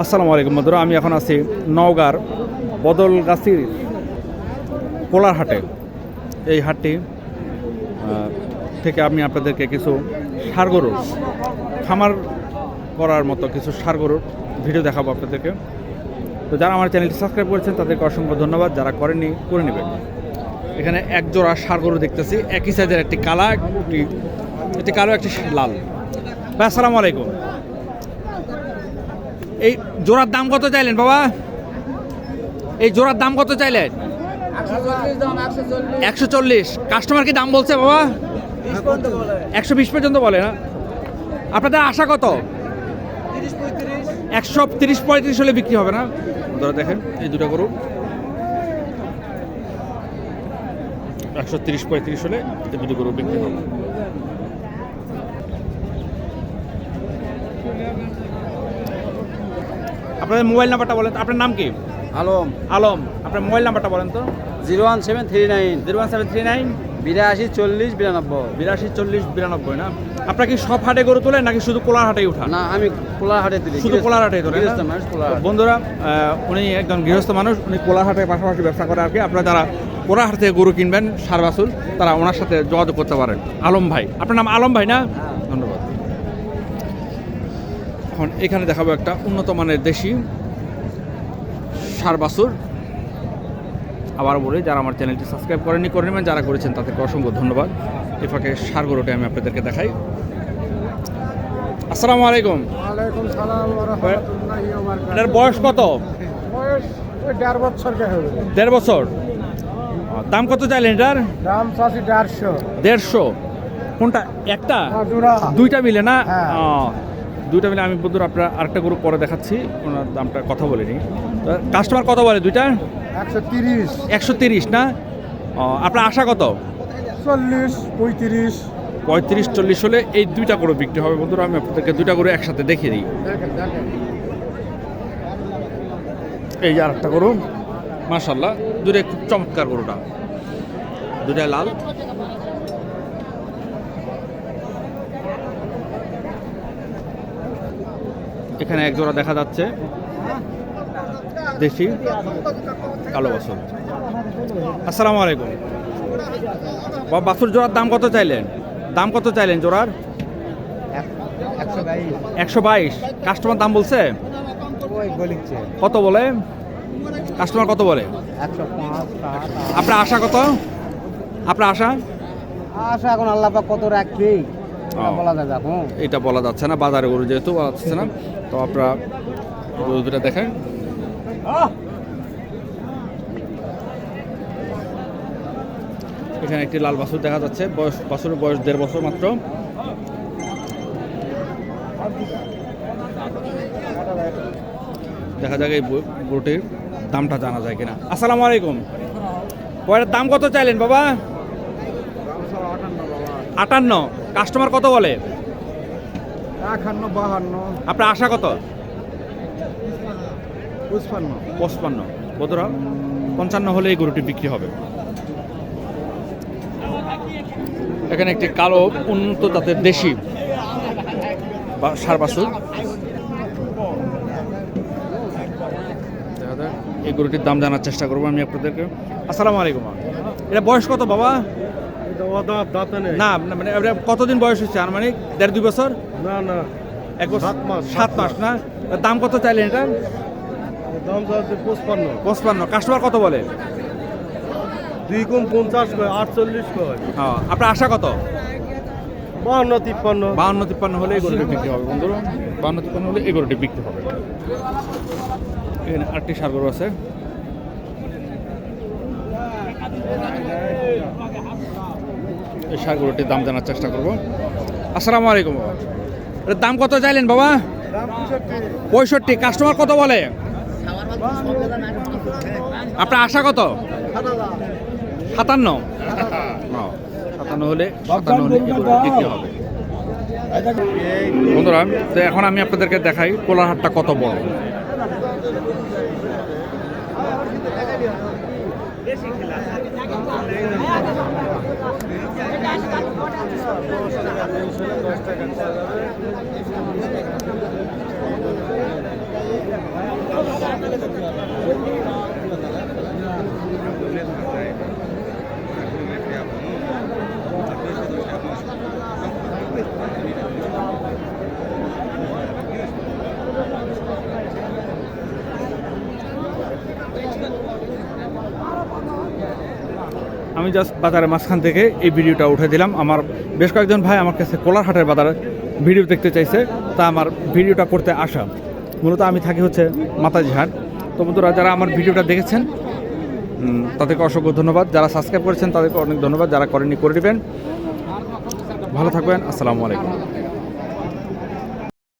আসসালামু আলাইকুম বন্ধুরা, আমি এখন আছি নওগাঁর বদলগাছির কোলার হাটে এই হাটটি থেকে আমি আপনাদেরকে কিছু ষাড় গরুর খামার করার মতো কিছু ষাড় গরুর ভিডিও দেখাবো আপনাদেরকে। তো যারা আমার চ্যানেলটি সাবস্ক্রাইব করেছেন, তাদেরকে অসংখ্য ধন্যবাদ। যারা করেননি, করে নেবেন। এখানে এক জোড়া ষাড় গরু দেখতেছি, একই সাইজের একটি কালা, একটি একটি কালো, একটি লাল। আসসালামু আলাইকুম। এই জোড়ার দাম কত চাইলেন, বাবা? এই জোড়ার দাম কত চাইলেন? একশো চল্লিশ। কাস্টমার কি দাম বলছে, বাবা? একশো বিশ পর্যন্ত বলে, না? আপনাদের আশা কত? একশো তিরিশ পঁয়ত্রিশ হলে বিক্রি হবে, না? ধরো, দেখেন, এই দুটো গরু। একশো তিরিশ পঁয়ত্রিশ হলে এই দুটো গরু বিক্রি হবে। আপনাদের মোবাইল নাম্বারটা বলেন আপনার নাম কি? আলম। আলম। আপনার মোবাইল নাম্বারটা বলেন তো। Zero one seven three nine. Zero one seven three nine. বিরাশি চল্লিশ বিরানব্বই। বিরাশি চল্লিশ বিরানব্বই না? আপনার কি সব হাটে গরু তোলেন নাকি শুধু কোলার হাটেই উঠান? না আমি কোলার হাটে দিলি শুধু কোলার হাটেই তোলেন বন্ধুরা উনি একজন গৃহস্থ মানুষ উনি কোলার হাটের পাশাপাশি ব্যবসা করে আর কি। আপনারা যারা কোলার হাট থেকে গরু কিনবেন সারবাসুল তারা ওনার সাথে যোগাযোগ করতে পারেন। আলম ভাই আপনার নাম আলম ভাই না? ধন্যবাদ। এখন এখানে দেখাবো একটা উন্নত মানের দেশি সার বাসুর আবার বলি যারা আমার চ্যানেলটি সাবস্ক্রাইব করেননি করে নেবেন। যারা করেছেন তাদেরকে অসংখ্য ধন্যবাদ। এ ফাঁকে সার গরুটি আমি আপনাদেরকে দেখাই। আসসালামু আলাইকুম। এটার বয়স কত? বয়স দেড় বছর দেড় বছর। দাম কত চাইলেন এটার? দাম দেড়শো। দেড়শো। কোনটা? একটা? দুইটা মিলে না? হ্যাঁ। দুইটা মিলে আমি বন্ধুরা আপনার আরেকটা গরু পরে দেখাচ্ছি ওনার দামটা কথা বলিনি। কাস্টমার কত বলে দুইটা? একশো তিরিশ। একশো তিরিশ না? আপনার আশা কত? চল্লিশ পঁয়ত্রিশ। পঁয়ত্রিশ চল্লিশ হলে এই দুইটা গরু বিক্রি হবে। বন্ধুরা আমি আপনাদেরকে দুইটা গরু একসাথে দেখিয়ে দিই। এই যে আরেকটা গরু। মাশাল্লাহ দুটাই খুব চমৎকার গরুটা। দুটাই লাল। এখানে এক জোড়া দেখা যাচ্ছে। দেশি কালো বাছুর আসসালামু আলাইকুম। বাছুর জোড়ার দাম কত চাইলেন? দাম কত চাইলেন জোড়ার? একশো বাইশ। কাস্টমার দাম বলছে? কত বলে? কাস্টমার কত বলে? আপনার আশা কত? আপনার আশা? আশা এখন আল্লাহ কত রাখবেই। এটা বলা যাচ্ছে না বাজারে গরু যেহেতু বলা যাচ্ছে না তো আপনারা গরু দুটা দেখেন এখানে একটি লাল বাছুর দেখা যাচ্ছে বয়স বাছুরের বয়স দেড় বছর মাত্র। দেখা যাক এই গরু- গরুটির দামটা জানা যায় কিনা। আসসালামু আলাইকুম। পয়ের দাম কত চাইলেন বাবা? আটান্ন। কাস্টমার কত বলে? একান্ন বাহান্ন। আপনার আশা কত? পঁচপান্ন। পঁচপান্ন। বন্ধুরা পঞ্চান্ন হলে এই গরুটি বিক্রি হবে। এখানে একটি কালো উন্নত জাতের দেশি বা সার বাছুর। এই গরুটির দাম জানার চেষ্টা করব আমি আপনাদেরকে। আসসালামু আলাইকুম। এটা বয়স কত বাবা? না না, মানে কতদিন বয়স হচ্ছে আনুমানিক? দেড় দুই বছর? না না। এক সাত মাস, সাত মাস না? দাম কত চাইলেন এটা? দাম যাচ্ছে পঁচপান্ন। পঁচপান্ন। কাস্টমার কত বলে? দুই গুণ পঞ্চাশ কয় আটচল্লিশ কয়। ও, আপনার আশা কত? বাহান্ন তিপ্পান্ন। বাহান্ন তিপ্পান্ন হলে এই গরুটি বিক্রি হবে বন্ধুরা। বাহান্ন তিপ্পান্ন হলে এই বিক্রি হবে। এখানে আটটি সার গরু আছে। এই সার দাম জানার চেষ্টা করব। আসসালামু আলাইকুম বাবা। এটার দাম কত চাইলেন বাবা? পঁয়ষট্টি। কাস্টমার কত বলে? আপনার আশা কত? সাতান্ন। সাতান্ন হলে বন্ধুরা, তো এখন আমি আপনাদেরকে দেখাই কোলারহাটটা কত বড়। দশ টাকা আমি জাস্ট বাজারের মাঝখান থেকে এই ভিডিওটা উঠে দিলাম। আমার বেশ কয়েকজন ভাই আমার কাছে কোলারহাটের বাজারে ভিডিও দেখতে চাইছে, তা আমার ভিডিওটা করতে আসা। মূলত আমি থাকি হচ্ছে মাতাজিহাট তো বন্ধুরা, যারা আমার ভিডিওটা দেখেছেন তাদেরকে অসংখ্য ধন্যবাদ। যারা সাবস্ক্রাইব করেছেন, তাদেরকে অনেক ধন্যবাদ। যারা করেনি করে নেবেন। ভালো থাকবেন। আসসালামু আলাইকুম।